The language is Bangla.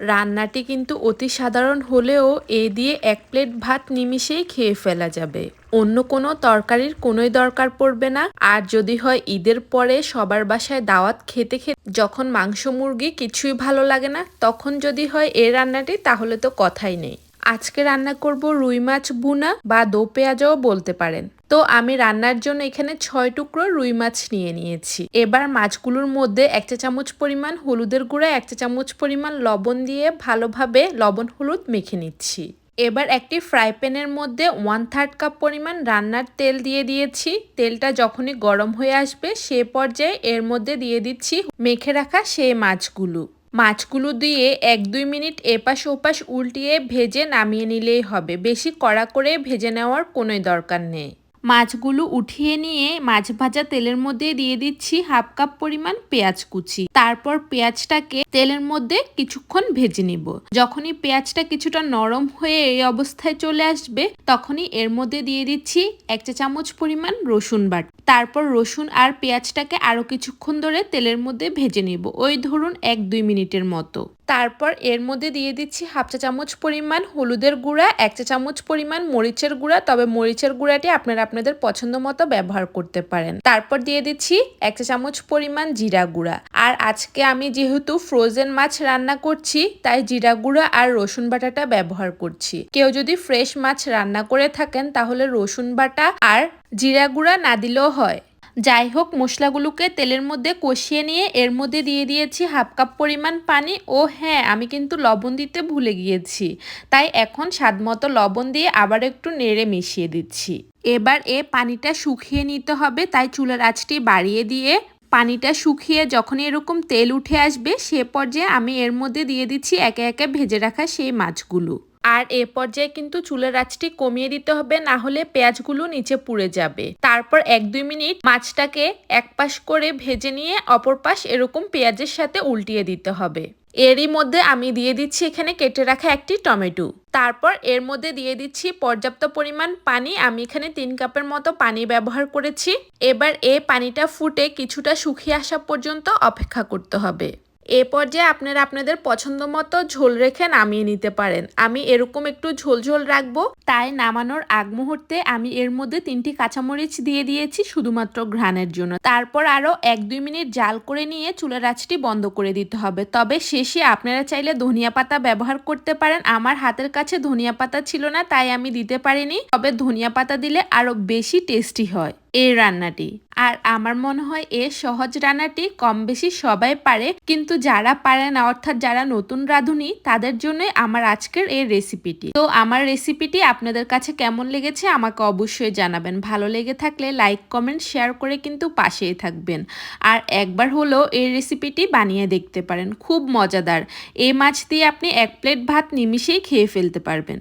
রান্নাটি কিন্তু অতি সাধারণ হলেও এ দিয়ে এক প্লেট ভাত নিমিষেই খেয়ে ফেলা যাবে। অন্য কোনো তরকারির কোনোই দরকার পড়বে না। আর যদি হয় ঈদের পরে সবার বাসায় দাওয়াত খেতে খেতে যখন মাংস মুরগি কিছুই ভালো লাগে না, তখন যদি হয় এ রান্নাটি, তাহলে তো কথাই নেই। আজকে রান্না করব রুই মাছ বুনা বা দো পেঁয়াজও বলতে পারেন। তো আমি রান্নার জন্য এখানে ছয় টুকরো রুই মাছ নিয়ে নিয়েছি। এবার মাছগুলোর মধ্যে এক চা চামচ পরিমাণ হলুদের গুঁড়া এক চা চামচ পরিমাণ লবণ দিয়ে ভালোভাবে লবণ হলুদ মেখে নিচ্ছি। এবার একটি ফ্রাই প্যানের মধ্যে ওয়ান থার্ড কাপ পরিমাণ রান্নার তেল দিয়ে দিয়েছি। তেলটা যখনই গরম হয়ে আসবে সে পর্যায়ে এর মধ্যে দিয়ে দিচ্ছি মেখে রাখা সেই মাছগুলো। মাছগুলো দিয়ে এক দুই মিনিট এপাশ ওপাশ উল্টিয়ে ভেজে নামিয়ে নিলেই হবে। বেশি কড়া করে ভেজে নেওয়ার কোনোই দরকার নেই। মাছগুলো উঠিয়ে নিয়ে মাছ ভাজা তেলের মধ্যে দিয়ে দিচ্ছি হাফ কাপ পরিমাণ পেঁয়াজ কুচি। তারপর পেঁয়াজটাকে তেলের মধ্যে কিছুক্ষণ ভেজে নিব। যখনই পেঁয়াজটা কিছুটা নরম হয়ে এই অবস্থায় চলে আসবে, তখনই এর মধ্যে দিয়ে দিচ্ছি এক চা চামচ পরিমাণ রসুন বাট। তারপর রসুন আর পেঁয়াজটাকে আরও কিছুক্ষণ ধরে তেলের মধ্যে ভেজে নিব। ওই ধরুন এক দুই মিনিটের মতো। তারপর এর মধ্যে দিয়ে দিচ্ছি হাফ চা চামচ পরিমাণ হলুদের গুঁড়া, এক চা চামচ পরিমাণ মরিচের গুঁড়া। তবে মরিচের গুঁড়াটি আপনারা আপনাদের পছন্দ মতো ব্যবহার করতে পারেন। তারপর দিয়ে দিচ্ছি এক চা চামচ পরিমাণ জিরা গুঁড়া। আর আজকে আমি যেহেতু ফ্রোজেন মাছ রান্না করছি, তাই জিরা গুঁড়া আর রসুন বাটাটা ব্যবহার করছি। কেউ যদি ফ্রেশ মাছ রান্না করে থাকেন, তাহলে রসুন বাটা আর জিরা গুঁড়া না দিলেও হয়। যাই হোক মশলাগুলোকে তেলের মধ্যে কষিয়ে নিয়ে এর মধ্যে দিয়ে দিয়েছি হাফ কাপ পরিমাণ পানি। ও হ্যাঁ আমি কিন্তু লবণ দিতে ভুলে গিয়েছি। তাই এখন স্বাদ মতো লবণ দিয়ে আবার একটু নেড়ে মিশিয়ে দিচ্ছি। এবার এ পানিটা শুকিয়ে নিতে হবে, তাই চুলার আঁচটি বাড়িয়ে দিয়ে পানিটা শুকিয়ে যখন এরকম তেল উঠে আসবে, সে পর্যায়ে আমি এর মধ্যে দিয়ে দিচ্ছি একে একে ভেজে রাখা সেই মাছগুলো। আর এ পর্যায়ে কিন্তু চুলের আঁচটি কমিয়ে দিতে হবে, না হলে পেঁয়াজগুলো নিচে পুড়ে যাবে। তারপর এক দুই মিনিট মাছটাকে এক পাশ করে ভেজে নিয়ে অপর পাশ এরকম পেঁয়াজের সাথে উল্টিয়ে দিতে হবে। এরই মধ্যে আমি দিয়ে দিচ্ছি এখানে কেটে রাখা একটি টমেটো। তারপর এর মধ্যে দিয়ে দিচ্ছি পর্যাপ্ত পরিমাণ পানি। আমি এখানে তিন কাপের মতো পানি ব্যবহার করেছি। এবার এই পানিটা ফুটে কিছুটা শুকিয়ে আসা পর্যন্ত অপেক্ষা করতে হবে। এ পর্যায়ে আপনারা আপনাদের পছন্দ মতো ঝোল রেখে নামিয়ে নিতে পারেন। আমি এরকম একটু ঝোল ঝোল রাখব। তাই নামানোর আগ মুহূর্তে আমি এর মধ্যে তিনটি কাঁচামরিচ দিয়ে দিয়েছি শুধুমাত্র ঘ্রাণের জন্য। তারপর আরও এক দুই মিনিট জাল করে নিয়ে চুলের আঁচটি বন্ধ করে দিতে হবে। তবে শেষে আপনারা চাইলে ধনিয়া পাতা ব্যবহার করতে পারেন। আমার হাতের কাছে ধনিয়া পাতা ছিল না, তাই আমি দিতে পারিনি। তবে ধনিয়া পাতা দিলে আরও বেশি টেস্টি হয়। এই রান্নাটি। আর আমার মনে হয় এ সহজ রান্নাটি কম বেশি সবাই পারে, কিন্তু যারা পারে না, অর্থাৎ যারা নতুন রাঁধুনি, তাদের জন্য আমার আজকের এই রেসিপিটি তো আমার রেসিপিটি আপনাদের কাছে কেমন লেগেছে আমাকে অবশ্যই জানাবেন। ভালো লেগে থাকলে লাইক কমেন্ট শেয়ার করে কিন্তু পাশেই থাকবেন। আর একবার হলেও এই রেসিপিটি বানিয়ে দেখতে পারেন। খুব মজাদার। এই মাছ দিয়ে আপনি এক প্লেট ভাত নিমিশেই খেয়ে ফেলতে পারবেন।